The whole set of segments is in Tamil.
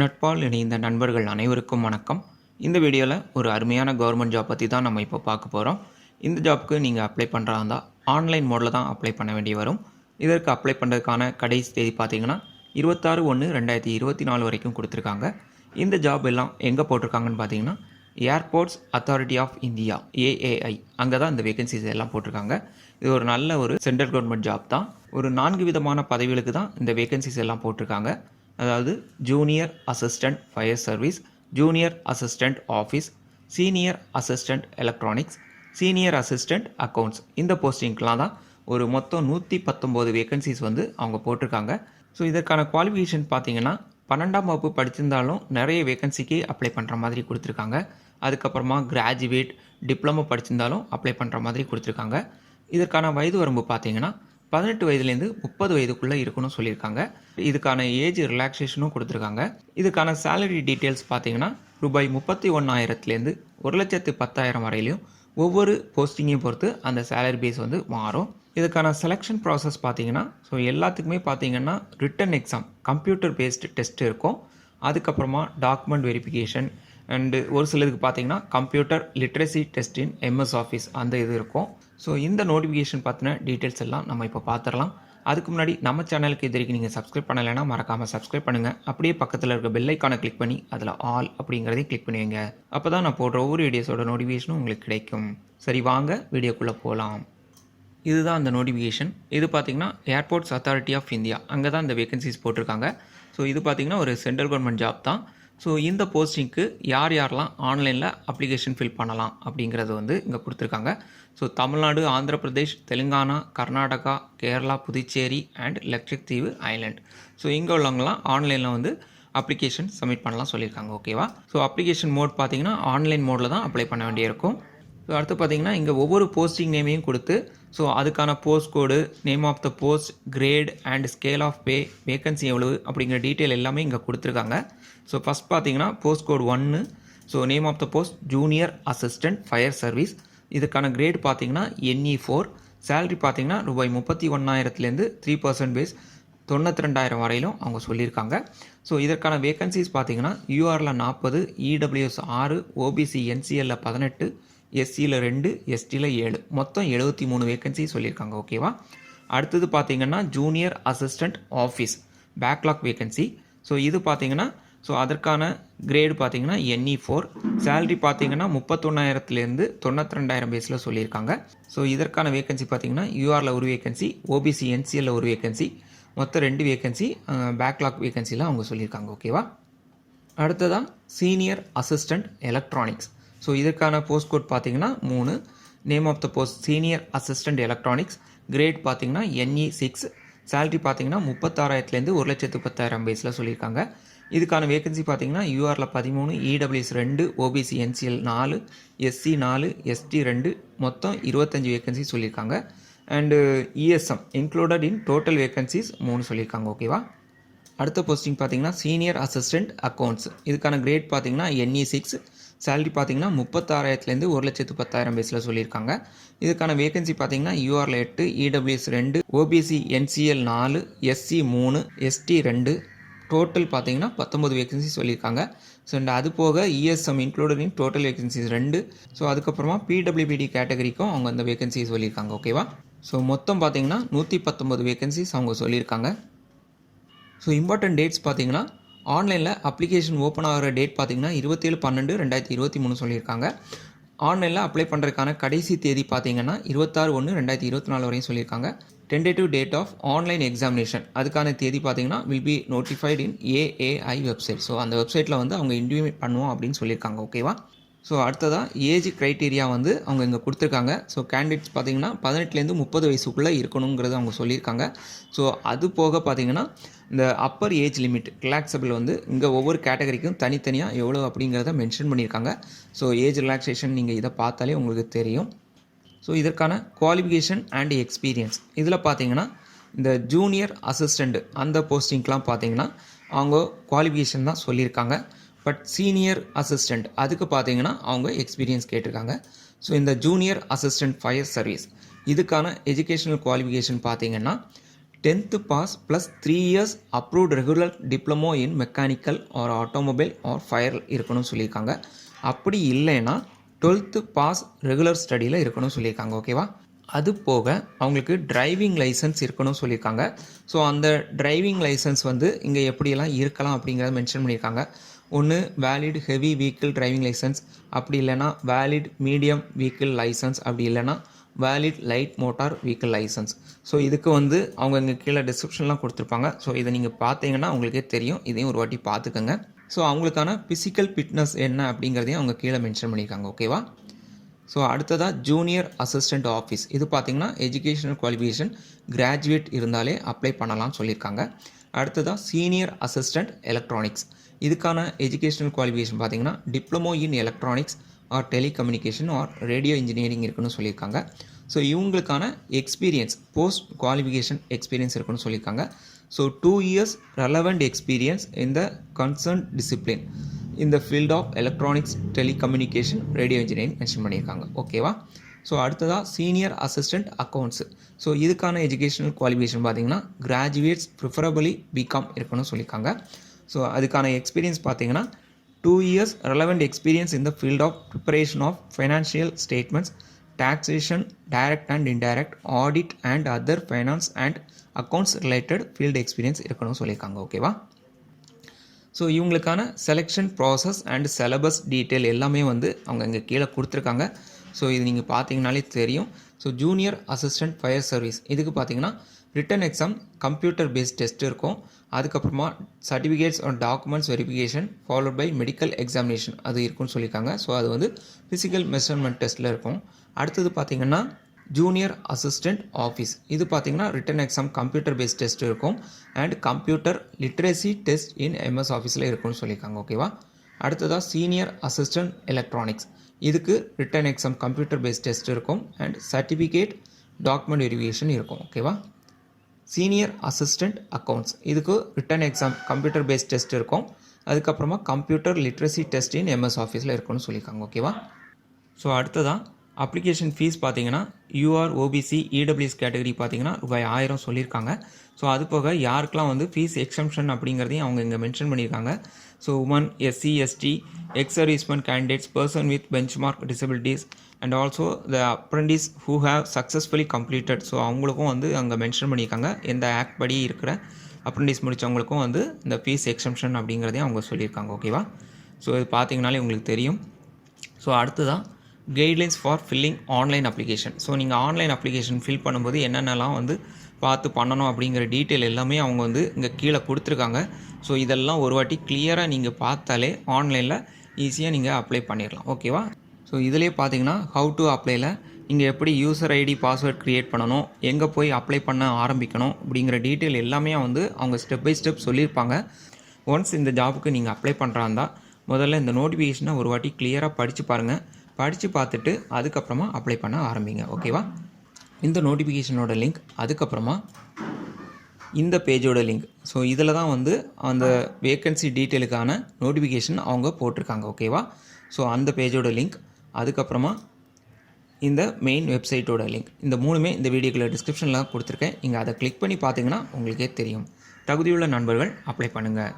நட்பால் இணைந்த நண்பர்கள் அனைவருக்கும் வணக்கம். இந்த வீடியோவில் ஒரு அருமையான கவர்மெண்ட் ஜாப் பற்றி தான் நம்ம இப்போ பார்க்க போகிறோம் இந்த ஜாப்க்கு நீங்கள் அப்ளை பண்ணுறா இருந்தால் ஆன்லைன் மோடில் தான் அப்ளை பண்ண வேண்டி வரும். இதற்கு அப்ளை பண்ணுறதுக்கான கடைசி தேதி பார்த்தீங்கன்னா இருபத்தாறு ஒன்று ரெண்டாயிரத்தி இருபத்தி நாலு வரைக்கும் கொடுத்துருக்காங்க. இந்த ஜாப் எல்லாம் எங்கே போட்டிருக்காங்கன்னு பார்த்தீங்கன்னா airports authority of India AAI அங்கே தான் இந்த வேகன்சிஸ் எல்லாம் போட்டிருக்காங்க. இது ஒரு நல்ல ஒரு சென்ட்ரல் கவர்மெண்ட் ஜாப் தான். ஒரு நான்கு விதமான பதவிகளுக்கு தான் இந்த வேகன்சிஸ் எல்லாம் போட்டிருக்காங்க. அதாவது junior assistant fire service junior assistant office senior assistant electronics senior assistant accounts இந்த போஸ்டிங்க்கெலாம் தான் ஒரு மொத்தம் நூற்றி பத்தொம்போது வேகன்சிஸ் வந்து அவங்க போட்டிருக்காங்க. ஸோ இதற்கான குவாலிஃபிகேஷன் பார்த்தீங்கன்னா பன்னெண்டாம் வகுப்பு படிச்சிருந்தாலும் நிறைய வேகன்சிக்கு அப்ளை பண்ணுற மாதிரி கொடுத்துருக்காங்க. அதுக்கப்புறமா கிராஜுவேட் டிப்ளமோ படிச்சிருந்தாலும் அப்ளை பண்ணுற மாதிரி கொடுத்துருக்காங்க. இதற்கான வயது வரம்பு பார்த்தீங்கன்னா பதினெட்டு வயதுலேருந்து முப்பது வயதுக்குள்ளே இருக்கணும்னு சொல்லியிருக்காங்க. இதுக்கான ஏஜ் ரிலாக்ஸேஷனும் கொடுத்துருக்காங்க. இதுக்கான சேலரி டீட்டெயில்ஸ் பார்த்தீங்கன்னா ரூபாய் முப்பத்தி ஒன்றாயிரத்துலேருந்து ஒரு லட்சத்து பத்தாயிரம் வரையிலையும் ஒவ்வொரு போஸ்டிங்கையும் பொறுத்து அந்த சேலரி பேஸ் வந்து மாறும். இதுக்கான செலெக்ஷன் ப்ராசஸ் பார்த்தீங்கன்னா ஸோ எல்லாத்துக்குமே பார்த்தீங்கன்னா written exam computer based test இருக்கும். அதுக்கப்புறமா டாக்குமெண்ட் வெரிஃபிகேஷன் அண்டு ஒரு சிலருக்கு பார்த்தீங்கன்னா computer literacy test in MS office அந்த இது இருக்கும். ஸோ இந்த நோட்டிஃபிகேஷன் பற்றின டீட்டெயில்ஸ் எல்லாம் நம்ம இப்போ பார்த்துடலாம் அதுக்கு முன்னாடி நம்ம சேனலுக்கு இது வரைக்கும் நீங்கள் சப்ஸ்கிரைப் பண்ணலைன்னா மறக்காமல் சப்ஸ்கிரைப் பண்ணுங்கள் அப்படியே பக்கத்தில் இருக்க பெல்லைக்கானை கிளிக் பண்ணி அதில் ஆல் அப்படிங்கிறதையும் கிளிக் பண்ணுவீங்க அப்போ தான் நான் போடுற ஒவ்வொரு வீடியோஸோட நோட்டிஃபிகேஷனும் உங்களுக்கு கிடைக்கும். சரி வாங்க வீடியோக்குள்ளே போகலாம் இதுதான் அந்த நோட்டிஃபிகேஷன் இது பார்த்தீங்கன்னா ஏர்போர்ட்ஸ் அத்தாரிட்டி ஆஃப் இந்தியா அங்கே தான் இந்த வேகன்சிஸ் போட்டிருக்காங்க. ஸோ இது பார்த்தீங்கன்னா ஒரு சென்ட்ரல் கவர்மெண்ட் ஜாப் தான். ஸோ இந்த போஸ்டிங்க்கு யார் யாரெல்லாம் ஆன்லைனில் அப்ளிகேஷன் ஃபில் பண்ணலாம் அப்படிங்கிறது வந்து இங்கே கொடுத்துருக்காங்க. So Tamil Nadu Andhra Pradesh Telangana Karnataka Kerala Puducherry and Lakshadweep island so இங்கே உள்ளவங்கலாம் ஆன்லைனில் வந்து அப்ளிகேஷன் சப்மிட் பண்ணலாம் சொல்லியிருக்காங்க ஓகேவா ஸோ அப்ளிகேஷன் மோட் பார்த்தீங்கன்னா ஆன்லைன் மோடில் தான் அப்ளை பண்ண வேண்டியிருக்கும். ஸோ அடுத்து பார்த்தீங்கன்னா இங்கே ஒவ்வொரு போஸ்டிங் நேமையும் கொடுத்து ஸோ அதுக்கான post code name of the post grade and scale of pay vacancy எவ்வளவு அப்படிங்கிற டீட்டெயில் எல்லாமே இங்கே கொடுத்துருக்காங்க. ஸோ ஃபஸ்ட் பார்த்தீங்கன்னா போஸ்ட் கோட் ஒன்று so name of the post junior assistant fire service இதுக்கான கிரேட் பார்த்தீங்கன்னா என்இ ஃபோர் சேலரி பார்த்தீங்கன்னா ரூபாய் முப்பத்தி ஒன்றாயிரத்துலேருந்து த்ரீ பர்சன்ட் பேஸ் தொண்ணூற்றி ரெண்டாயிரம் வரையிலும் அவங்க சொல்லியிருக்காங்க. ஸோ இதற்கான வேகன்சிஸ் பார்த்தீங்கன்னா யூஆரில் நாற்பது இடபிள்யூஎஸ் ஆறு ஓபிசி என்சிஎல்ல பதினெட்டு எஸ்சியில் ரெண்டு எஸ்டியில் ஏழு. மொத்தம் எழுபத்தி மூணு வேகன்சி சொல்லியிருக்காங்க ஓகேவா அடுத்தது பார்த்தீங்கன்னா junior assistant office backlog vacancy so இது பார்த்தீங்கன்னா ஸோ அதற்கான கிரேடு பார்த்தீங்கன்னா என்இ ஃபோர் சேலரி பார்த்தீங்கன்னா முப்பத்தொன்னாயிரத்துலேருந்து தொண்ணூற்றி ரெண்டாயிரம் பேஸில் சொல்லியிருக்காங்க. ஸோ இதற்கான வேகன்சி பார்த்தீங்கன்னா யூஆரில் ஒரு வேகன்சி ஓபிசி என்சிஎல்ல ஒரு வேகன்சி மொத்தம் ரெண்டு வேகன்சி பேக்லாக் வேகன்சியில் அவங்க சொல்லியிருக்காங்க ஓகேவா அடுத்ததாக சீனியர் அசிஸ்டண்ட் எலக்ட்ரானிக்ஸ் ஸோ இதற்கான போஸ்ட் கோட் பார்த்தீங்கன்னா மூணு. Name of the post senior assistant electronics grade பார்த்தீங்கன்னா என்இ சிக்ஸ் சேலரி பார்த்தீங்கன்னா முப்பத்தாறாயிரத்துலேருந்து ஒரு லட்சத்து பத்தாயிரம் பேஸில் சொல்லியிருக்காங்க. இதுக்கான வேகன்சி பார்த்தீங்கன்னா யூஆரில் பதிமூணு இடபிள்யூஎஸ் ரெண்டு ஓபிசி என்சிஎல் நாலு எஸ்சி நாலு எஸ்டி ரெண்டு. மொத்தம் இருபத்தஞ்சி வேகன்சி சொல்லியிருக்காங்க. And ESM included in total vacancies மூணு சொல்லியிருக்காங்க ஓகேவா அடுத்த போஸ்டிங் பார்த்தீங்கன்னா சீனியர் அசிஸ்டண்ட் அக்கௌண்ட்ஸ் இதுக்கான கிரேட் பார்த்தீங்கன்னா என்இ சிக்ஸ் சேலரி பார்த்தீங்கன்னா முப்பத்தாறாயிரத்துலேருந்து ஒரு லட்சத்து பத்தாயிரம் பேஸில் சொல்லியிருக்காங்க. இதுக்கான வேகன்சி பார்த்தீங்கன்னா யூஆரில் எட்டு இடபிள்யூஎஸ் ரெண்டு ஓபிசி என்சிஎல் நாலு எஸ்சி மூணு எஸ்டி ரெண்டு. டோட்டல் பார்த்தீங்கன்னா பத்தொம்பது வேகன்சி சொல்லியிருக்காங்க. ஸோ அண்ட் அது போக ESM included in total vacancies ரெண்டு. ஸோ அதுக்கப்புறமா பிடபிள்யூபிடி கேட்டகரிக்கும் அவங்க அந்த வேகன்சி சொல்லியிருக்காங்க ஓகேவா ஸோ மொத்தம் பார்த்தீங்கன்னா நூற்றி பத்தொம்பது வேகன்சிஸ் அவங்க சொல்லியிருக்காங்க. ஸோ இம்பார்ட்டன்ட் டேட்ஸ் பார்த்தீங்கன்னா ஆன்லைனில் அப்ளிகேஷன் ஓப்பன் ஆகிற டேட் பார்த்தீங்கன்னா இருபத்தேழு பன்னெண்டு ரெண்டாயிரத்தி இருபத்தி மூணு சொல்லியிருக்காங்க. ஆன்லைனில் அப்ளை பண்ணுறதுக்கான கடைசி தேதி பார்த்தீங்கன்னா இருபத்தாறு ஒன்று ரெண்டாயிரத்தி இருபத்தி நாலு வரையும் சொல்லியிருக்காங்க. Tentative date of online examination அதுக்கான தேதி பார்த்தீங்கன்னா will be notified in AAI website so அந்த வெப்சைட்டில் வந்து அவங்க இன்டிமேட் பண்ணுவோம் அப்படின்னு சொல்லியிருக்காங்க. ஓகேவா ஸோ அடுத்ததாக ஏஜ் க்ரைட்டீரியா வந்து அவங்க இங்கே கொடுத்துருக்காங்க. ஸோ கேண்டிடேட்ஸ் பார்த்தீங்கன்னா பதினெட்டுலேருந்து முப்பது வயசுக்குள்ளே இருக்கணுங்கிறது அவங்க சொல்லியிருக்காங்க. ஸோ அது போக பார்த்தீங்கன்னா இந்த அப்பர் ஏஜ் லிமிட் ரிலாக்ஸபிள் வந்து இங்கே ஒவ்வொரு கேட்டகரிக்கும் தனித்தனியாக எவ்வளோ அப்படிங்கிறத மென்ஷன் பண்ணியிருக்காங்க. ஸோ ஏஜ் ரிலாக்ஸேஷன் நீங்கள் இதை பார்த்தாலே உங்களுக்கு தெரியும். ஸோ இதற்கான குவாலிஃபிகேஷன் அண்ட் எக்ஸ்பீரியன்ஸ் இதில் பார்த்தீங்கன்னா இந்த ஜூனியர் அசிஸ்டண்ட் அந்த போஸ்டிங்க்கெலாம் பார்த்தீங்கன்னா அவங்க குவாலிஃபிகேஷன் தான் சொல்லியிருக்காங்க. பட் சீனியர் அசிஸ்டண்ட் அதுக்கு பார்த்தீங்கன்னா அவங்க எக்ஸ்பீரியன்ஸ் கேட்டிருக்காங்க. ஸோ இந்த ஜூனியர் அசிஸ்டண்ட் ஃபயர் சர்வீஸ் இதுக்கான எஜுகேஷனல் குவாலிஃபிகேஷன் பார்த்தீங்கன்னா tenth pass plus three years approved regular diploma in mechanical or automobile or fire இருக்கணும்னு சொல்லியிருக்காங்க. அப்படி இல்லைன்னா டுவெல்த்து பாஸ் ரெகுலர் ஸ்டடியில் இருக்கணும்னு சொல்லியிருக்காங்க ஓகேவா அது போக அவங்களுக்கு டிரைவிங் லைசன்ஸ் இருக்கணும்னு சொல்லியிருக்காங்க. ஸோ அந்த டிரைவிங் லைசன்ஸ் வந்து இங்கே எப்படியெல்லாம் இருக்கலாம் அப்படிங்கிறத மென்ஷன் பண்ணியிருக்காங்க. ஒன்று valid heavy vehicle driving license அப்படி இல்லைன்னா வேலிட் மீடியம் வெஹிக்கிள் லைசன்ஸ் அப்படி இல்லைன்னா valid light motor vehicle license so இதுக்கு வந்து அவங்க இங்கே கீழே டிஸ்கிரிப்ஷன்லாம் கொடுத்துருப்பாங்க. ஸோ இதை நீங்கள் பார்த்தீங்கன்னா உங்களுக்கே தெரியும். இதையும் ஒரு வாட்டி பார்த்துக்கோங்க. ஸோ அவங்களுக்கான ஃபிசிக்கல் ஃபிட்னஸ் என்ன அப்படிங்கிறதையும் அவங்க கீழே மென்ஷன் பண்ணியிருக்காங்க. ஓகேவா ஸோ அடுத்ததாக ஜூனியர் அசிஸ்டண்ட் ஆஃபீஸ் இது பார்த்திங்கன்னா எஜுகேஷனல் குவாலிஃபிகேஷன் கிராஜுவேட் இருந்தாலே அப்ளை பண்ணலாம்னு சொல்லியிருக்காங்க. அடுத்ததாக சீனியர் அசிஸ்டண்ட் எலக்ட்ரானிக்ஸ் இதுக்கான எஜுகேஷனல் குவாலிஃபிகேஷன் பார்த்தீங்கன்னா diploma in electronics or telecommunication or radio engineering இருக்குன்னு சொல்லியிருக்காங்க. ஸோ இவங்களுக்கான எக்ஸ்பீரியன்ஸ் போஸ்ட் குவாலிஃபிகேஷன் எக்ஸ்பீரியன்ஸ் இருக்குன்னு சொல்லியிருக்காங்க. So two years relevant experience இந்த கன்சர்ன் டிசிப்ளின் இந்த field of electronics telecommunication radio engineering mention பண்ணியிருக்காங்க. ஓகேவா ஸோ அடுத்ததாக சீனியர் அசிஸ்டண்ட் அக்கௌண்ட்ஸு ஸோ இதுக்கான எஜுகேஷனல் குவாலிஃபிகேஷன் பார்த்தீங்கன்னா கிராஜுவேட்ஸ் ப்ரிஃபரபிளி பிகாம் இருக்கணும்னு சொல்லியிருக்காங்க. ஸோ அதுக்கான எக்ஸ்பீரியன்ஸ் பார்த்தீங்கன்னா two years relevant experience in the field of preparation of financial statements taxation direct and indirect audit and other finance and accounts related field experience இருக்கணும்னு சொல்லியிருக்காங்க ஓகேவா ஸோ இவங்களுக்கான selection process and syllabus detail எல்லாமே வந்து அவங்க இங்கே கீழே கொடுத்துருக்காங்க. ஸோ இது நீங்கள் பார்த்தீங்கனாலே தெரியும். So junior assistant fire service இதுக்கு பார்த்தீங்கன்னா written exam computer based test இருக்கும். அதுக்கப்புறமா certificates and documents verification followed by medical examination அது இருக்கும்னு சொல்லியிருக்காங்க. ஸோ அது வந்து ஃபிசிக்கல் மெஷர்மெண்ட் டெஸ்ட்டில் இருக்கும். அடுத்தது பார்த்தீங்கன்னா ஜூனியர் அசிஸ்டண்ட் ஆஃபீஸ் இது பார்த்தீங்கன்னா written exam computer based test இருக்கும் and computer literacy test in MS ஆஃபீஸில் இருக்கும்னு சொல்லியிருக்காங்க. ஓகேவா அடுத்ததாக சீனியர் அசிஸ்டன்ட் எலக்ட்ரானிக்ஸ் இதுக்கு written exam computer based test இருக்கும். அண்ட் சர்டிஃபிகேட் டாக்குமெண்ட் வெரிஃபிகேஷன் இருக்கும். ஓகேவா சீனியர் அசிஸ்டண்ட் அக்கௌண்ட்ஸ் இதுக்கு written exam computer based test இருக்கும். அதுக்கப்புறமா computer literacy test in MS ஆஃபீஸில் இருக்குன்னு சொல்லியிருக்காங்க ஓகேவா ஸோ அடுத்ததாக அப்ளிகேஷன் ஃபீஸ் பார்த்தீங்கன்னா யூஆர் ஓபிசி இடபிள்யூஎஸ் கேட்டகரி பார்த்தீங்கன்னா ரூபாய் ஆயிரம் சொல்லியிருக்காங்க. ஸோ அது போக யாருக்கெலாம் வந்து ஃபீஸ் எக்ஸம்ஷன் அப்படிங்கிறதையும் அவங்க இங்கே மென்ஷன் பண்ணியிருக்காங்க. So woman SC ST ex serviceman candidates person with bench mark disabilities and also the apprentice who have successfully completed so அவங்களுக்கும் வந்து அங்கே மென்ஷன் பண்ணியிருக்காங்க. எந்த ஆக்ட் படி இருக்கிற அப்ரண்டிஸ் முடித்தவங்களுக்கும் வந்து இந்த ஃபீஸ் எக்ஸம்ஷன் அப்படிங்கிறதையும் அவங்க சொல்லியிருக்காங்க. ஓகேவா ஸோ இது பார்த்தீங்கனாலே உங்களுக்கு தெரியும். ஸோ அடுத்ததாக guidelines for filling online application so நீங்கள் ஆன்லைன் அப்ளிகேஷன் ஃபில் பண்ணும்போது என்னென்னலாம் வந்து பார்த்து பண்ணணும் அப்படிங்கிற டீட்டெயில் எல்லாமே அவங்க வந்து இங்கே கீழே கொடுத்துருக்காங்க. ஸோ இதெல்லாம் ஒரு வாட்டி கிளியராக நீங்கள் பார்த்தாலே ஆன்லைனில் ஈஸியாக நீங்கள் அப்ளை பண்ணிடலாம் ஓகேவா ஸோ இதிலே பார்த்தீங்கன்னா ஹவு டு அப்ளைல நீங்கள் எப்படி யூசர் ஐடி பாஸ்வேர்ட் க்ரியேட் பண்ணணும் எங்கே போய் அப்ளை பண்ண ஆரம்பிக்கணும் அப்படிங்கிற டீட்டெயில் எல்லாமே வந்து அவங்க ஸ்டெப் பை ஸ்டெப் சொல்லியிருப்பாங்க ஒன்ஸ் இந்த ஜாபுக்கு நீங்கள் அப்ளை பண்ணுறாந்தா முதல்ல இந்த நோட்டிஃபிகேஷனை ஒரு வாட்டி கிளியராக படித்து பாருங்கள் படித்து பார்த்துட்டு அதுக்கப்புறமா அப்ளை பண்ண ஆரம்பிங்க. ஓகேவா இந்த நோட்டிஃபிகேஷனோட லிங்க் அதுக்கப்புறமா இந்த பேஜோட லிங்க் ஸோ இதில் தான் வந்து அந்த வேக்கன்சி டீட்டெயிலுக்கான நோட்டிஃபிகேஷன் அவங்க போட்டிருக்காங்க ஓகேவா ஸோ அந்த பேஜோட லிங்க் அதுக்கப்புறமா இந்த மெயின் வெப்சைட்டோட லிங்க் இந்த மூணுமே இந்த வீடியோக்குள்ள டிஸ்கிரிப்ஷனில் கொடுத்துருக்கேன். நீங்கள் அதை கிளிக் பண்ணி பார்த்தீங்கன்னா உங்களுக்கே தெரியும். தகுதியுள்ள நண்பர்கள் அப்ளை பண்ணுங்கள்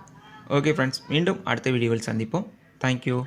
ஓகே ஃப்ரெண்ட்ஸ் மீண்டும் அடுத்த வீடியோவில் சந்திப்போம். தேங்க்யூ